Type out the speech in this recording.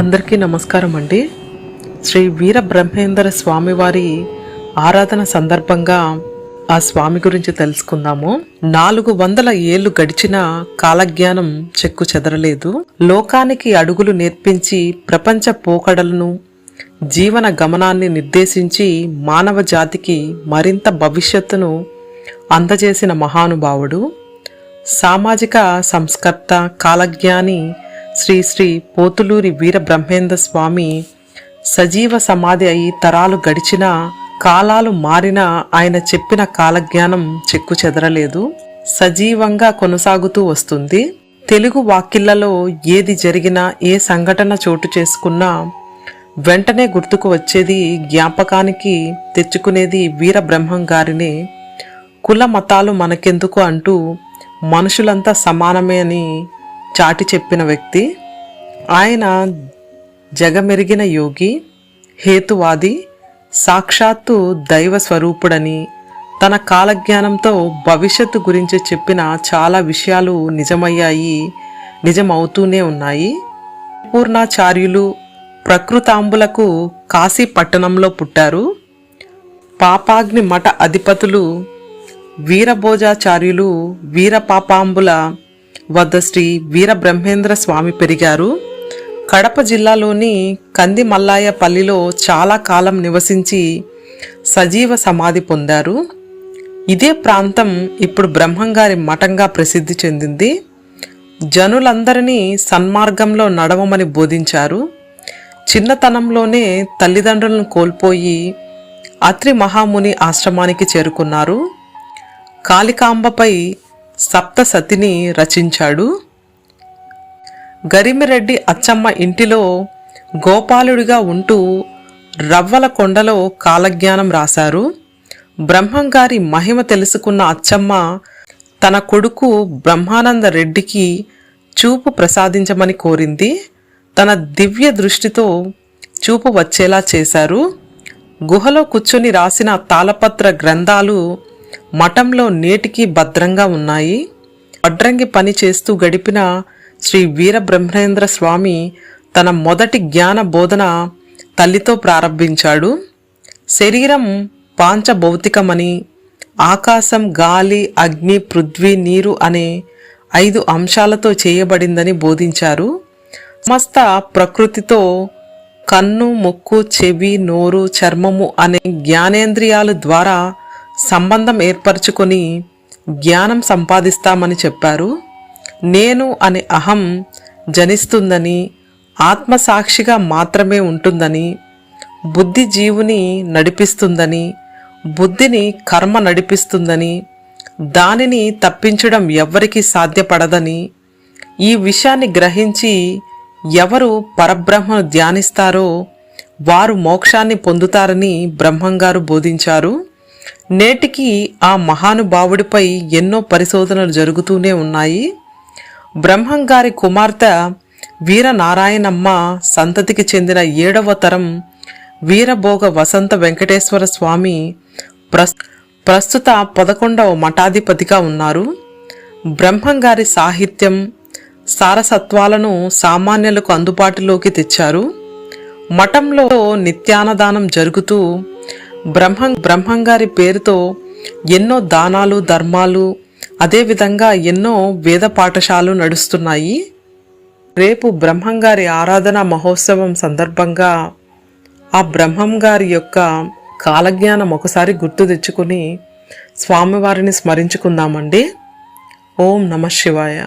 అందరికీ నమస్కారం అండి. శ్రీ వీర బ్రహ్మేంద్ర స్వామివారి ఆరాధన సందర్భంగా ఆ స్వామి గురించి తెలుసుకుందాము. నాలుగు వందల ఏళ్ళు గడిచిన కాలజ్ఞానం చెక్కు చెదరలేదు. లోకానికి అడుగులు నేర్పించి ప్రపంచ పోకడలను జీవన గమనాన్ని నిర్దేశించి మానవ జాతికి మరింత భవిష్యత్తును అందజేసిన మహానుభావుడు సామాజిక సంస్కర్త కాలజ్ఞాని శ్రీ శ్రీ పోతులూరి వీర బ్రహ్మేంద్ర స్వామి సజీవ సమాధి అయి తరాలు గడిచినా కాలాలు మారినా ఆయన చెప్పిన కాలజ్ఞానం చెక్కు చెదరలేదు. సజీవంగా కొనసాగుతూ వస్తుంది. తెలుగు వాకిళ్ళలో ఏది జరిగినా ఏ సంఘటన చోటు చేసుకున్నా వెంటనే గుర్తుకు వచ్చేది జ్ఞాపకానికి తెచ్చుకునేది వీర బ్రహ్మం గారినే. కుల మతాలు మనకెందుకు అంటూ మనుషులంతా సమానమే అని చాటి చెప్పిన వ్యక్తి ఆయన జగమెరిగిన యోగి హేతువాది సాక్షాత్తు దైవ స్వరూపుడని తన కాలజ్ఞానంతో భవిష్యత్తు గురించి చెప్పిన చాలా విషయాలు నిజమయ్యాయి నిజమవుతూనే ఉన్నాయి. పూర్ణాచార్యులు ప్రకృతాంబులకు కాశీ పట్టణంలో పుట్టారు. పాపాగ్ని మఠ అధిపతులు వీరభోజాచార్యులు వీరపాపాంబుల వద్ద శ్రీ వీరబ్రహ్మేంద్ర స్వామి పెరిగారు. కడప జిల్లాలోని కంది మల్లాయపల్లిలో చాలా కాలం నివసించి సజీవ సమాధి పొందారు. ఇదే ప్రాంతం ఇప్పుడు బ్రహ్మంగారి మఠంగా ప్రసిద్ధి చెందింది. జనులందరినీ సన్మార్గంలో నడవమని బోధించారు. చిన్నతనంలోనే తల్లిదండ్రులను కోల్పోయి అత్రి మహాముని ఆశ్రమానికి చేరుకున్నారు. కాళికాంబపై సప్తసతిని రచించాడు. గరిమిరెడ్డి అచ్చమ్మ ఇంటిలో గోపాలుడిగా ఉంటూ రవ్వల కొండలో కాలజ్ఞానం రాశారు. బ్రహ్మంగారి మహిమ తెలుసుకున్న అచ్చమ్మ తన కొడుకు బ్రహ్మానంద రెడ్డికి చూపు ప్రసాదించమని కోరింది. తన దివ్య దృష్టితో చూపు వచ్చేలా చేశారు. గుహలో కూర్చొని రాసిన తాళపత్ర గ్రంథాలు మఠంలో నేటికి భద్రంగా ఉన్నాయి. వడ్రంగి పని చేస్తూ గడిపిన శ్రీ వీరబ్రహ్మేంద్ర స్వామి తన మొదటి జ్ఞాన బోధన తల్లితో ప్రారంభించాడు. శరీరం పాంచభౌతికమని ఆకాశం గాలి అగ్ని పృథ్వీ నీరు అనే ఐదు అంశాలతో చేయబడిందని బోధించారు. సమస్త ప్రకృతితో కన్ను ముక్కు చెవి నోరు చర్మము అనే జ్ఞానేంద్రియాల ద్వారా సంబంధం ఏర్పరచుకొని జ్ఞానం సంపాదిస్తామని చెప్పారు. నేను అనే అహం జనిస్తుందని ఆత్మసాక్షిగా మాత్రమే ఉంటుందని బుద్ధి జీవుని నడిపిస్తుందని బుద్ధిని కర్మ నడిపిస్తుందని దానిని తప్పించడం ఎవ్వరికీ సాధ్యపడదని ఈ విషయాన్ని గ్రహించి ఎవరు పరబ్రహ్మను ధ్యానిస్తారో వారు మోక్షాన్ని పొందుతారని బ్రహ్మంగారు బోధించారు. నేటికి ఆ మహానుభావుడిపై ఎన్నో పరిశోధనలు జరుగుతూనే ఉన్నాయి. బ్రహ్మంగారి కుమార్తె వీరనారాయణమ్మ సంతతికి చెందిన ఏడవ తరం వీరభోగ వసంత వెంకటేశ్వర స్వామి ప్రస్ ప్రస్తుత పదకొండవ మఠాధిపతిగా ఉన్నారు. బ్రహ్మంగారి సాహిత్యం సారసత్వాలను సామాన్యులకు అందుబాటులోకి తెచ్చారు. మఠంలో నిత్యానదానం జరుగుతూ బ్రహ్మం బ్రహ్మంగారి పేరుతో ఎన్నో దానాలు ధర్మాలు అదేవిధంగా ఎన్నో వేద పాఠశాలలు నడుస్తున్నాయి. రేపు బ్రహ్మంగారి ఆరాధన మహోత్సవం సందర్భంగా ఆ బ్రహ్మం గారి యొక్క కాలజ్ఞానం ఒకసారి గుర్తు తెచ్చుకుని స్వామివారిని స్మరించుకుందామండి. ఓం నమ శివాయ.